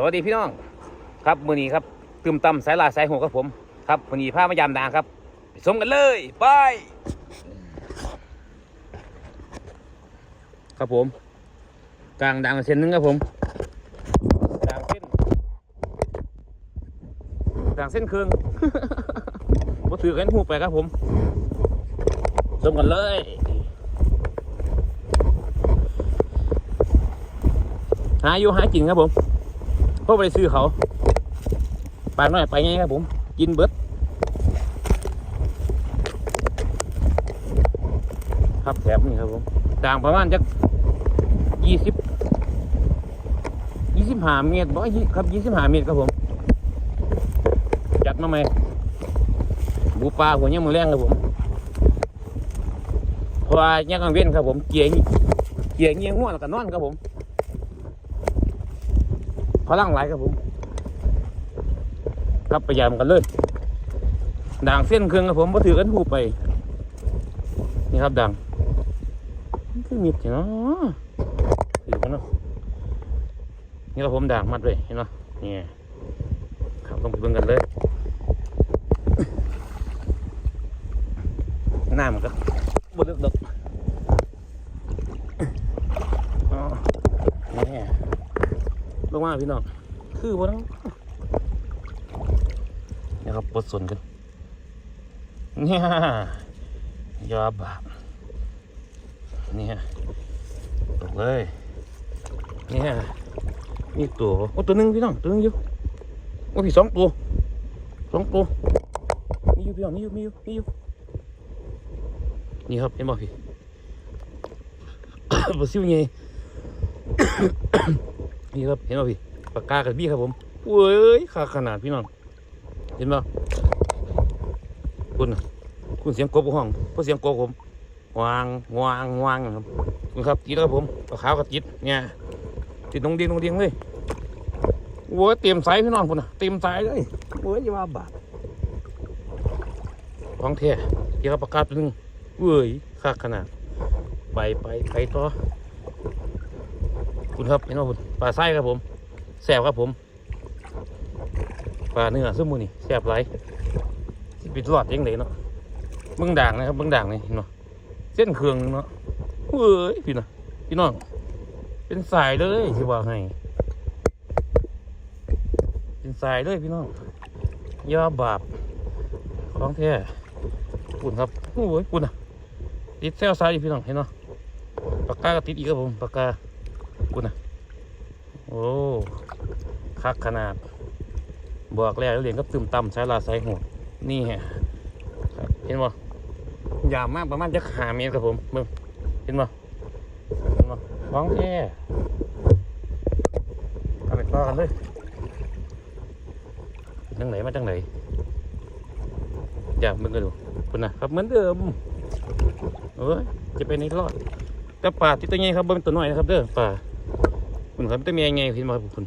สวัสดีพี่น้อง ครับมือนี้ครับตืมตำสายลาสายหกครับผม ครับมือนี้ามายามดางครับไปชมกันเลยไปครับผมกลางดังเส้นหนึงครับผมกลางเส้นกลางเส้นเครื่องมาถือกันหูไปครับผมชมกันเลยหาอยู่หากินครับผม พราไปซื้อเขาปากน้อยไปไงครับผม กินเบิดครับแถบนี่ครับผมต่างประมาณจักยี่สิบยี่สิบห้าเมตรบ่ครับยี่สิบห้าเมตรครับผม จัดมาไหมบูปลาหัวยังมือแรงครับผมเพราะว่ายังกังเว้นครับผมเกียร์เกียร์เงี้ยง่วงแล้วก็นอนครับผม พลังไหลายครับผมครับพยายามกันเลยด่างเส้นเครื่องครับผมมาถือกันหูไป นี่ครับด่างมันคือมีดเนาะถือกันเนาะนี่ครับผมด่างมัดเลยเห็นไหมนี่ครับต้องไปเบิ่งกันเลยหน้ามันก็บดเลือกดอกอ๋อนี่ ล งมาพี่น้องคือว่าต้องนี่ครับปลดสนกันเนี่ยยาบาปเนี่ยตกเลยเนี่ยนี่ตัวโอ้ตัวหนึงพี่น้องตัวหนึงอยู่โอ้พี่สองตัวสองตัวมีอยู่พี่น้องมีอยู่มีอยู่มีอยู่นี่ครับเห็นบ่พี่ บ่ซิวไง นี่ครับเห็นป่ะพี่ปากกากับพี่ครับผมเว้ยขาขนาดพี่น้องเห็นป่ะคุณนะคุณเสียงกบห้องเพราะเสียงกบผมวางวางวางครับคุณครับจิตครับผมปลาขาวกับจิตเนี่ยจิตตรงเดียงตรงเดียงเลยโว้ยเตรียมสายพี่น้องคุณนะเตรียมสายเลยโว้ยอย่าว่บาดของแท้เกี่ยวกับปากกาตัวหนึงเว้ยขาขนาดไปไปไปต่อ คุณครับเห็นไหมคุณปลาไส้ครับผมแสบครับผมปลาเนื้อซึ่งมือนี่แสบไรสิปิดหลอดยังไงเนาะเบื้องด่างนะครับเบื้องด่างนี่เห็นไหมเส้นเครื่องเนาะเฮ้ยพี่นะพี่น้องเป็นสายเลยที่ว่าให้ เป็นสายเลยพี่น้องอยาบาปของแท้คุณครับโอ้ยคุณอะติดเซลซ้ายอีกพี่น้องเห็นไหมปากกาก็ติดอีกครับผมปากกา คุณนะโอ้คักขนาด บอกแล้วเรียนก็ตึมต่ำใช้ลาใช้หัวนี่ฮะครับเห็นบ่ยาวมากประมาณจะขาเมตรครับผมเบิ่งเห็นบ่เห็นบ่ร้องแท้เอาไปต่อกันเลยจังไหนมาจังไหนอยากมึงก็ดูคุณนะครับเหมือนเดิมเอ้ยจะไปในรอดแต่ป่าที่ตัวใหญ่ครับเบิ่งตัวน้อยนะครับเด้อป่า คุณครับตัวเมียไงพี่มาครับคุณ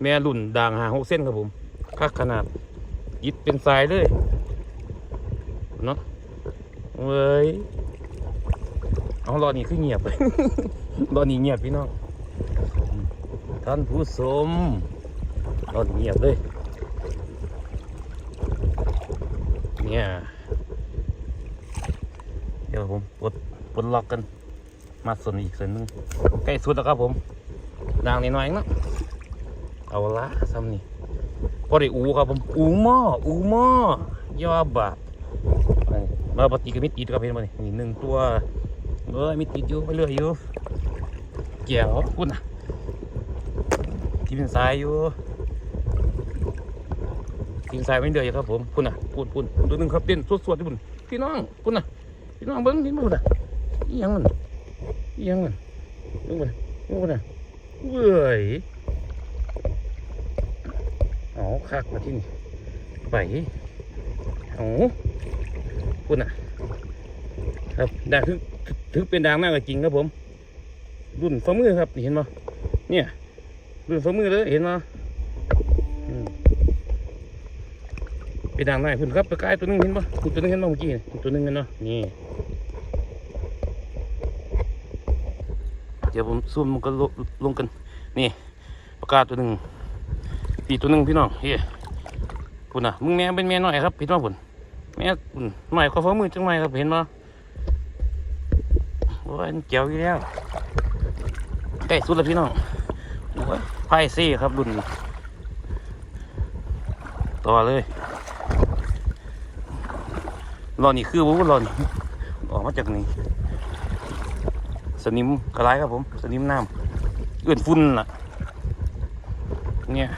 แม่รุ่นด่างหาหกเส้นครับผมคักขนาดยิดเป็นสายเลยเนาะเว้ยเอารอนี่คือเงียบรอนี่เงียบพี่น้องท่านผู้ชมรอนี่เงียบเลยเนี่ยเดี๋ยวผมปลดปลดล็อกกัน มาส่วนอีกส่วนหนึงใกล้สุดแล้วครับผมด่างนิดหน่อยเนาะเอาละซ้ำนี่พอได้อูครับผมอูหม้ออูหม้อยอบาทมาปฏิกับมิตรติดครับเห็นไหมนี่นี่หนึ่งตัวเอ้ยมิติดอยู่ไปเรื่อยอยู่เกี่ยวคุณนะที่เป็นสายอยู่ที่เป็นสายไม่เดืออยู่ครับผมคุณน่ะคุณคุณตัวหนึ่งครับเต้นสวดๆที่บุญพี่น้องคุณน่ะพี่น้องเบิ้งพี่น้องน่ะยังมัน ยังมันเบิ้งมันเบิ้งมันน่ะเว้ยเอาคักมาที่นี่ไปเอาคุณน่ะ ครับด่างถึงถึงเป็นด่างมากกว่าจริงครับผม รุ่นฝ่ามือครับดีเห็นไหมเนี่ยรุ่นฝ่ามือเลยเห็นไหมเป็นด่างไหนคุณครับไปกายตัวนึงเห็นปะตัวนึงเห็นปะเมื่อกี้ตัวนึงเห็นเนาะนี่ เดี๋ยวผมซูมมันก็ลงลงกัน นี่ปากกาตัวหนึ่งปีตัวหนึ่งพี่น้องเฮ้ยพุ่นน่ะมึงแม่เป็นแม่น้อยครับพี่น้องพุ่นแม่พุ่นหน่อยขอฟ้ามือจังไหมครับเห็นบ่โอ้ยเจียวอยู่แล้วใกล้สุดแล้วพี่น้องโอ้ยไพ่ซี่ครับรุ่นต่อเลยรอนี่คือวุ้รอนี่ออกมาจากนี่ สนิมกระไรครับผม สนิมน้ำเอื่อนฝุ่นล่ะ เนี่ย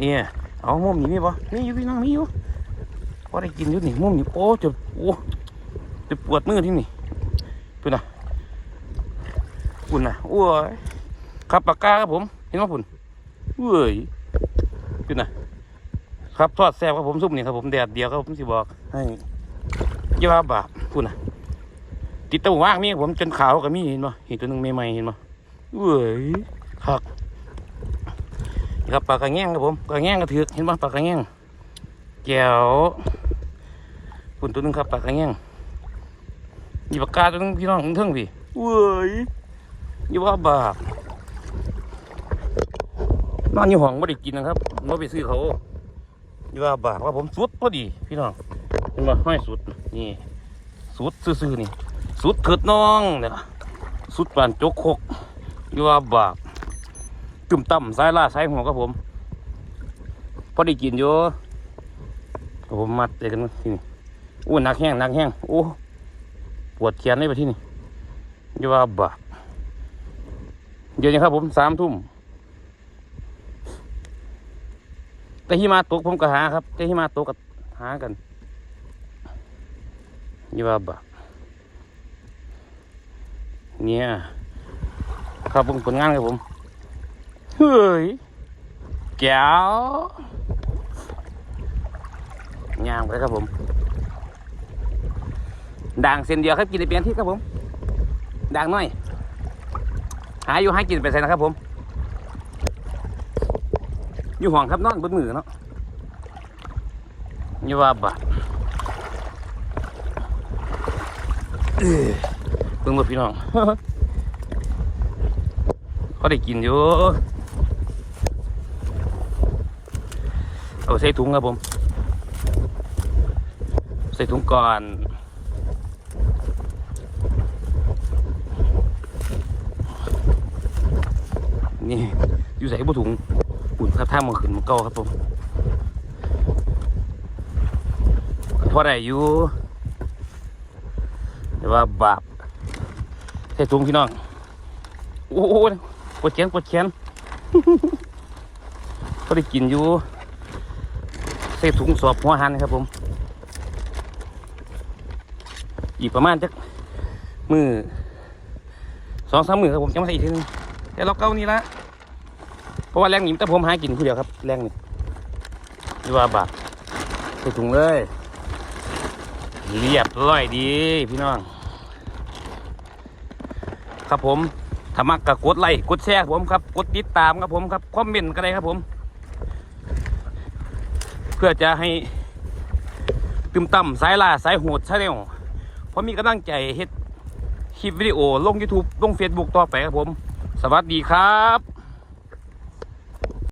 เนี่ย เอามุมนี้มีปะมีอยู่พี่น้องมีอยู่พอได้กินอยู่นี่มุมนี้โอ้จะโอ้จะปวดมือที่นี่ปุ่นนะปุ่นนะโอ้ยขับปากกาครับผม เห็นไหมปุ่นเว้ยปุ่นนะครับทอดแซ่บครับผมซุปนี่ครับผมแดดเดียวครับผมสิบอกให้อยาว่าบาปปุ่นนะ ติดตะว่างมีผมจนขาวก็มีเห็นปะเห็นตัวหนึงใหม่ๆเห็นปะเว้ยคักนี่ครับปลากระแง่งครับผมปลากระแง่งกระถือกเห็นป่ะปลากระแง่งแก้วปุ่นตัวหนึงครับปลากระแง่งมีปากกาตัวหนึงพี่น้องเทิงพี่เว้ยนี่ว่าบาปนอนอยู่ห้องไม่ได้กินนะครับไม่ไปซื้อเขานี่ว่าบาปว่าผมสุดพอดี พี่น้องเห็นป่ะไม่สุดนี่สุดซื่อๆนี่ สุดเถิดน้องเนี่ยสุดปานจกคกนี่ว่าบาปจุ่มต่ำสายล่าสายหัวครับผม พอได้กินอยู่ผมมัดเจอกันที่นี่โอ้หนักแห้งหนักแห้งโอ้ปวดแขนเลยไปที่นี่ย่าว่าบาปเดี๋ยวนี้ครับผมสามทุ่มแต่หิมาตกผมก็หาครับแต่หิมาตกก็หากันย่าว่าบาป เนี่ยครับผมผลงานครับผม เฮ้ยแก้วงามเลยครับผม ด่างเส้นเดียวครับกินในเปลี่ยนที่ครับผม ด่างน้อย หาอยู่ให้กินไปใส่นะครับผม อยู่ห่วงครับนอนบนมือเนาะอย่ว่าบาดเอ้ยเพิ่งมาพี่น้อง เขาได้กินอยู่เอาใส่ถุงครับผม ใส่ถุงก่อนนี่อยู่ใส่บุถุงอุ่นครับท่ามันขึ้นมันเก่าครับผมพอได้อยู่แต่ว่าบาป ใส่ถุงพี่น้องโอ้โหปวดแขนปวดแขนก็ได้กินอยู่ใส่ถุงสอบหัวหันครับผม อีกประมาณจักมือสองสามมือครับผมจะมาใส่อีกทีนึงแต่เราเก้านี่ละเพราะว่าแรงหนีแต่ผมหากินผู้เดียวครับ แรงนี่ดีว่าบาปใส่ถุงเลย เรียบร้อยดีพี่น้อง ครับผมถ้ามักก็กดไลค์กดแชร์ผมครับกดติดตามครับผมครับคอมเมนต์ก็ได้ครับผม เพื่อจะให้ตึมต่ำสายล่าสายโหดชาแนลเพราะมีกำลังใจเฮ็ดคลิปวิดีโอลง YouTube ลง Facebook ต่อไปครับผม สวัสดีครับ